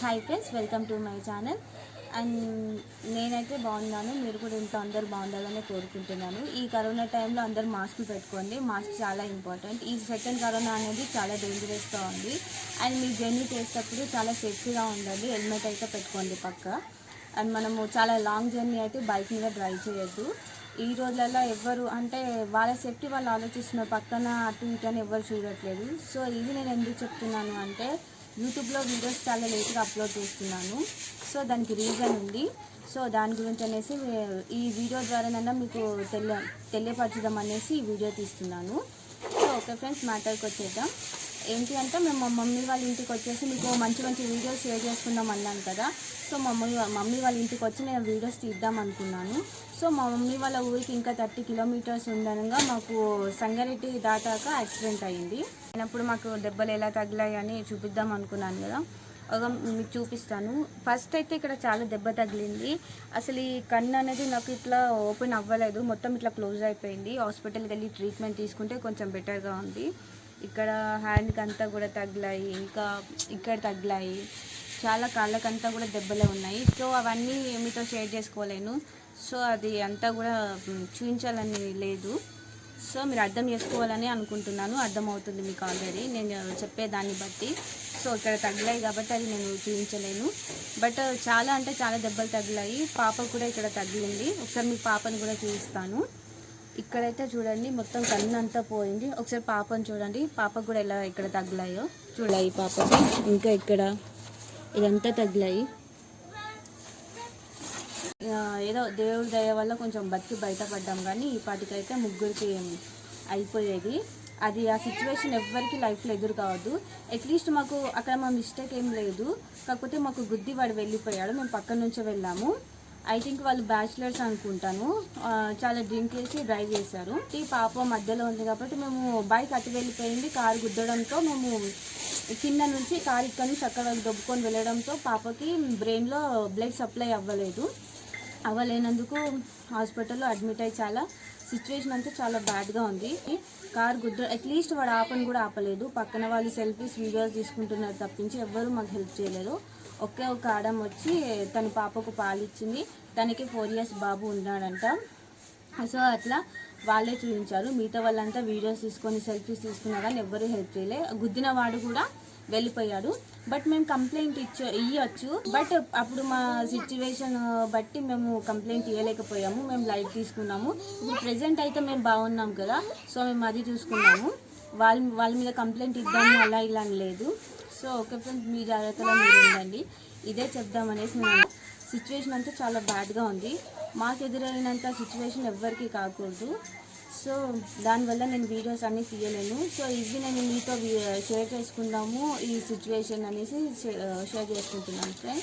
Hi friends welcome to my channel and నేనైతే బాగున్నాను. మీరు కూడా ఇంత అందరు బాగుండాలని కోరుకుంటున్నాను. ఈ కరోనా టైంలో అందరు మాస్క్ పెట్టుకోండి. మాస్క్ చాలా ఇంపార్టెంట్ ఈ సెకండ్ కరోనా అనేది చాలా డేంజరస్గా ఉంది. అండ్ మీ జర్నీ చేసేటప్పుడు చాలా సేఫ్టీగా ఉండాలి హెల్మెట్ అయితే పెట్టుకోండి పక్క. అండ్ మనము చాలా లాంగ్ జర్నీ అయితే బైక్ మీద డ్రైవ్ చేయొద్దు. ఈ రోజులలో ఎవ్వరు అంటే వాళ్ళ సేఫ్టీ వాళ్ళు ఆలోచిస్తున్న పక్కన అటు ఇటు అని ఎవరు చూడట్లేదు. సో ఇది నేను ఎందుకు చెప్తున్నాను అంటే యూట్యూబ్లో వీడియోస్ చాలా లేట్గా అప్లోడ్ చేస్తున్నాను. సో దానికి రీజన్ ఉంది. సో దాని గురించి అనేసి ఈ వీడియో ద్వారానైనా మీకు తెలియ తెలియపరచుదాం అనేసి ఈ వీడియో తీస్తున్నాను. సో ఓకే ఫ్రెండ్స్ మ్యాటర్కి వచ్చేద్దాం. ఏంటి అంటే మేము మా మమ్మీ వాళ్ళ ఇంటికి వచ్చేసి మీకు మంచి మంచి వీడియోస్ షేర్ చేసుకుందాం అన్నాను కదా. సో మా మమ్మీ మమ్మీ వాళ్ళ ఇంటికి వచ్చి నేను వీడియోస్ తీద్దాం అనుకున్నాను. సో మా మమ్మీ వాళ్ళ ఊరికి ఇంకా థర్టీ కిలోమీటర్స్ ఉండగా మాకు సంగారెడ్డి దాటాక యాక్సిడెంట్ అయింది. అయినప్పుడు మాకు దెబ్బలు ఎలా తగిలాయి అని చూపిద్దాం అనుకున్నాను కదా. ఒక మీకు చూపిస్తాను. ఫస్ట్ అయితే ఇక్కడ చాలా దెబ్బ తగిలింది. అసలు ఈ కన్ను అనేది నాకు ఇట్లా ఓపెన్ అవ్వలేదు. మొత్తం ఇట్లా క్లోజ్ అయిపోయింది. హాస్పిటల్కి వెళ్ళి ట్రీట్మెంట్ తీసుకుంటే కొంచెం బెటర్గా ఉంది. ఇక్కడ హ్యాండ్కి అంతా కూడా తగిలాయి ఇంకా ఇక్కడ తగిలాయి. చాలా కాళ్ళకంతా కూడా దెబ్బలే ఉన్నాయి. సో అవన్నీ మీతో షేర్ చేసుకోలేను. సో అది అంతా కూడా చూపించాలని లేదు. సో మీరు అర్థం చేసుకోవాలని అనుకుంటున్నాను. అర్థమవుతుంది మీకు ఆల్రెడీ. నేను చెప్పేదాన్ని బట్టి. సో ఇక్కడ తగిలాయి కాబట్టి అది నేను చూపించలేను. బట్ చాలా అంటే చాలా దెబ్బలు తగిలాయి. పాప కూడా ఇక్కడ తగిలింది. ఒకసారి మీ పాపని కూడా చూపిస్తాను. ఇక్కడైతే చూడండి మొత్తం కన్ను అంతా పోయింది. ఒకసారి పాపని చూడండి. పాపకు కూడా ఎలా ఇక్కడ తగిలాయో చూడాలి పాపకి ఇంకా ఇక్కడ ఇదంతా తగిలాయి. ఏదో దేవుడి దయ వల్ల కొంచెం బతికి బయటపడ్డాం కానీ ఈ పాటికైతే ముగ్గురికి అయిపోయేది. అది ఆ సిచ్యువేషన్ ఎవ్వరికి లైఫ్లో ఎదురు కావద్దు. అట్లీస్ట్ మాకు అక్కడ మా మిస్టేక్ ఏం లేదు. కాకపోతే మాకు గుద్ది వాడు వెళ్ళిపోయాడు. మేము పక్కన నుంచే వెళ్ళాము. ఐ థింక్ వాళ్ళు బ్యాచిలర్స్ అనుకుంటాను. చాలా డ్రింక్ చేసి డ్రైవ్ చేశారు. ఈ పాప మధ్యలో ఉంది కాబట్టి మేము బైక్ అటు వెళ్ళిపోయింది కారు గుద్దడంతో మేము కింద నుంచి కారు ఇక్కడ నుంచి అక్కడ దొబ్బుకొని వెళ్ళడంతో పాపకి బ్రెయిన్లో బ్లడ్ సప్లై అవ్వలేదు. అవ్వలేనందుకు హాస్పిటల్లో అడ్మిట్ అయ్యి చాలా సిచ్యువేషన్ అంతా చాలా బ్యాడ్గా ఉంది. కార్ గుద్ద అట్లీస్ట్ వాడు ఆపని కూడా ఆపలేదు. పక్కన వాళ్ళు సెల్ఫీస్ వీడియోస్ తీసుకుంటున్నారు తప్పించి ఎవ్వరూ మాకు హెల్ప్ చేయలేదు. ఒకే ఒక ఆడం వచ్చి తన పాపకు పాలిచ్చింది తనకి ఫోర్ ఇయర్స్ బాబు ఉన్నాడంట. సో అట్లా వాళ్ళే చూపించారు. మిగతా వాళ్ళంతా వీడియోస్ తీసుకొని సెల్ఫీస్ తీసుకున్నా కానీ ఎవ్వరూ హెల్ప్ చేయలే. గుద్దిన వాడు కూడా వెళ్ళిపోయాడు. బట్ మేము కంప్లైంట్ ఇచ్చ ఇవ్వచ్చు బట్ అప్పుడు మా సిచ్యువేషన్ బట్టి మేము కంప్లైంట్ ఇవ్వలేకపోయాము మేము లైట్ తీసుకున్నాము. ఇప్పుడు ప్రజెంట్ అయితే మేము బాగున్నాం కదా. సో మేము అది చూసుకున్నాము. వాళ్ళ వాళ్ళ మీద కంప్లైంట్ ఇద్దాము అలా ఇలా అని లేదు. సో ఓకే ఫ్రెండ్స్ మీ జాగ్రత్తలో మీరు ఉండండి. ఇదే చెప్దామనేసి మేము సిచ్యువేషన్ అంతా చాలా బ్యాడ్గా ఉంది. మాకు ఎదురైనంత సిచ్యువేషన్ ఎవ్వరికీ కాకూడదు. సో దానివల్ల నేను వీడియోస్ అన్నీ తీయలేను. సో ఇవి నేను మీతో uh, షేర్ చేసుకుందాము ఈ సిచ్యువేషన్ అనేసి uh, షేర్ చేసుకుంటున్నాను ఫ్రెండ్స్